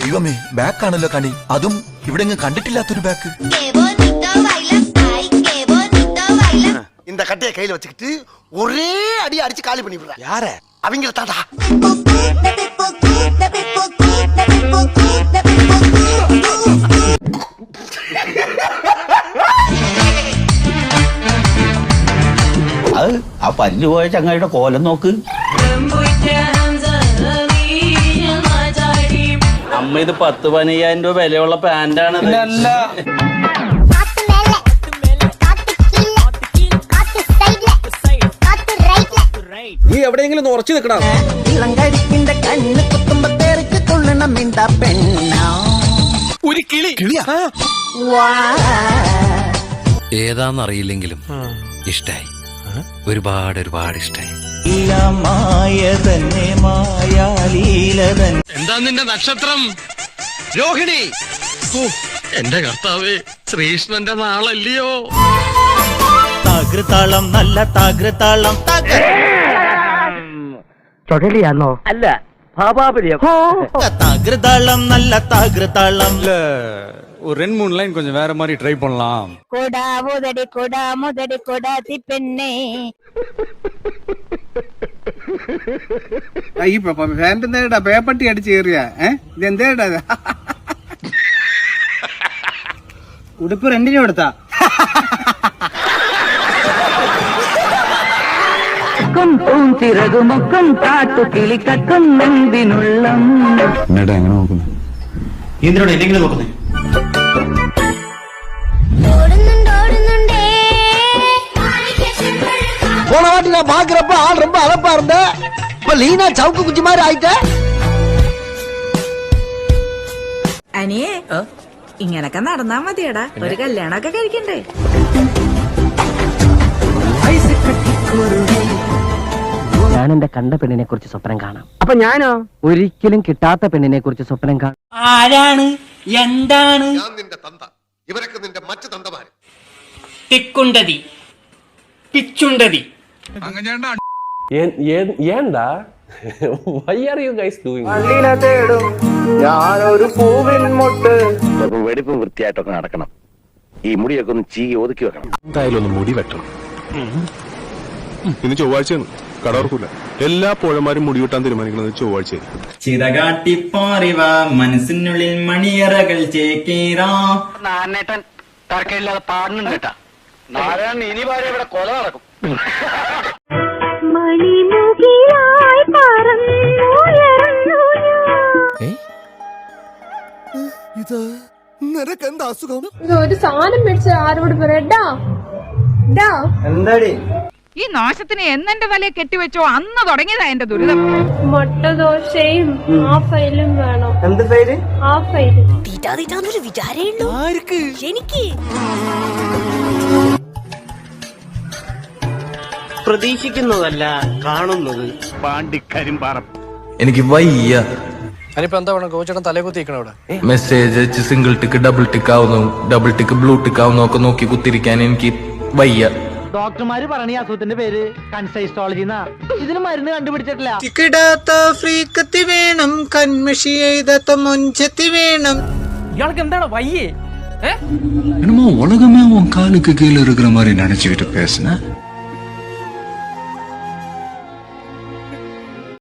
ദൈവമേ ബാക്ക് ആണല്ലോ കണി അതും ഇവിടെ എങ്ങും കണ്ടിട്ടില്ലാത്തൊരു back Qué bonito bailas, ay, qué bonito bailas. இந்த கட்டையை கையில வச்சுக்கிட்டு ஒரே அடி அடிச்சு காலி பண்ணி விடுறேன் யார அவங்க தாண்டா അത് ആ പല്ല് പോയ ചങ്ങായിയുടെ കോലം നോക്ക് അമ്മ ഇത് പത്ത് പതിനയ്യായിരം രൂപ വിലയുള്ള പാന്റാണ് നീ എവിടെയെങ്കിലും ഉറച്ചു നിൽക്കണം ഒരു കിളി. കിളിയാ? ഏതാന്നറിയില്ലെങ്കിലും ഇഷ്ടായി. ഒരുപാട് ഒരുപാട് ഇഷ്ടായി. ഇല്ല മായ തന്നെ മാ. തന്നെ എന്താ നിന്റെ നക്ഷത്രം രോഹിണി ഓ എന്റെ കർത്താവേ ശ്രീകൃഷ്ണന്റെ നാളല്ലയോ തകൃതാളം നല്ല തകൃതാളം തക അല്ല ഭാപാപരിയം തകൃതാളം നല്ല തകൃതാളം ஒரு ரெண்டு மூணு லைன் கொஞ்சம் வேற மாதிரி ட்ரை பண்ணலாம் கொடா முதடி கொடா முதடி கொடாதி பெண்ணே ഈ ഫാന്റെ നേടാ പേപ്പട്ടി അടിച്ച് കയറിയ. ഏ? ഇത് എന്തേടാ ഉടുപ്പ് റെന്റിന് കൊടുത്താ പൂന്തിരകുമൊക്കും കാട്ടു കിളിക്കും നോക്കുന്നേ? போன வாட்டி நான் பாக்குறப்ப ஆள் ரொம்ப அழப்பா இருந்த இப்ப லீனா சவுக்கு குச்சி மாதிரி ஆயிட்ட അനിയേ ഇങ്ങനൊക്കെ നടന്നാ മതിയടാ ഒരു കല്യാണമൊക്കെ കഴിക്കണ്ടേ ഞാൻ എന്റെ കണ്ട പെണ്ണിനെ കുറിച്ച് സ്വപ്നം കാണാം അപ്പൊ ഞാനോ ഒരിക്കലും കിട്ടാത്ത പെണ്ണിനെ കുറിച്ച് സ്വപ്നം കാണാം ആരാണ് എന്താണ് ഞാൻ നിന്റെ തന്ത ഇവരൊക്കെ നിന്റെ മറ്റു തന്തമാര് തിക്കുണ്ടതി പിച്ചുണ്ടതി ഏണ്ടാ? Why are you guys doing ഞാനൊരു പൂവിൻ മുട്ട്. വെടിപ്പും വൃത്തിയായിട്ടൊക്കെ നടക്കണം. ഈ മുടിയൊക്കെ ഒന്ന് ചീ ഒതുക്കി വെക്കണം. എന്തായാലും ഒന്ന് മുടി വെട്ടണം. ഇന്ന് ചൊവ്വാഴ്ചയാണ്. കടവർക്കൂല എല്ലാ പുഴമാരും മുടി വെട്ടാൻ തീരുമാനിക്കുന്നത് ചൊവ്വാഴ്ചയായിരിക്കും ചിറകാട്ടിപ്പാറിവ മനസ്സിനുള്ളിൽ മണിയറകൾ ചേക്കേറാം. നാരായണേട്ടൻ തർക്കമില്ലാതെ പാടുന്നുണ്ട് കേട്ടാ. നാരായണൻ ഇനി ഭാര്യ ഇവിടെ കൊല നടക്കും. ഇത് നിനക്ക് എന്താ അസുഖം? ഒരു സാധനം മേടിച്ച ആരോട് പറയട്ടാ ഡാ. എന്താടി? ഈ നാശത്തിന് എന്നെ തല കെട്ടിവെച്ചോ? അന്ന് തുടങ്ങിയതാ എന്റെ ദുരിതം. മുട്ടദോശയും ആ ഫയലും വേണം. എന്ത് ഫയൽ? ആ ഫയൽ. പ്രതീക്ഷിക്കുന്നതല്ല കാണുന്നത് എനിക്ക് വയ്യ അതിനിപ്പോ എന്താ വേണം കോച്ചേട്ടൻ തലേ കുത്തിക്കണം അവിടെ മെസ്സേജ് അയച്ച് സിംഗിൾ ടിക്ക് ഡബിൾ ടിക്ക് ആവുന്നു ഡബിൾ ടിക്ക് ബ്ലൂ ടിക്ക് ആവുന്നു ഒക്കെ നോക്കി കുത്തിരിക്കാൻ എനിക്ക് വയ്യ ഡോക്ടർമാര് പറഞ്ഞ ഈ അസുഖത്തിന്റെ പേര് കൺസൈസ്റ്റോളജി എന്നാ ഇതിന് മരുന്ന് കണ്ടുപിടിച്ചിട്ടില്ല കിടാത്ത ഫ്രീക്കത്തി വേണം കൺമഷി എഴുതാത്ത മൊഞ്ചത്തി വേണം ഇയാൾക്ക് എന്താണ് വയ്യേ என்னமோ உலகமே உன் காலுக்கு கீழே இருக்கிற மாதிரி நினைச்சுக்கிட்டு பேசுன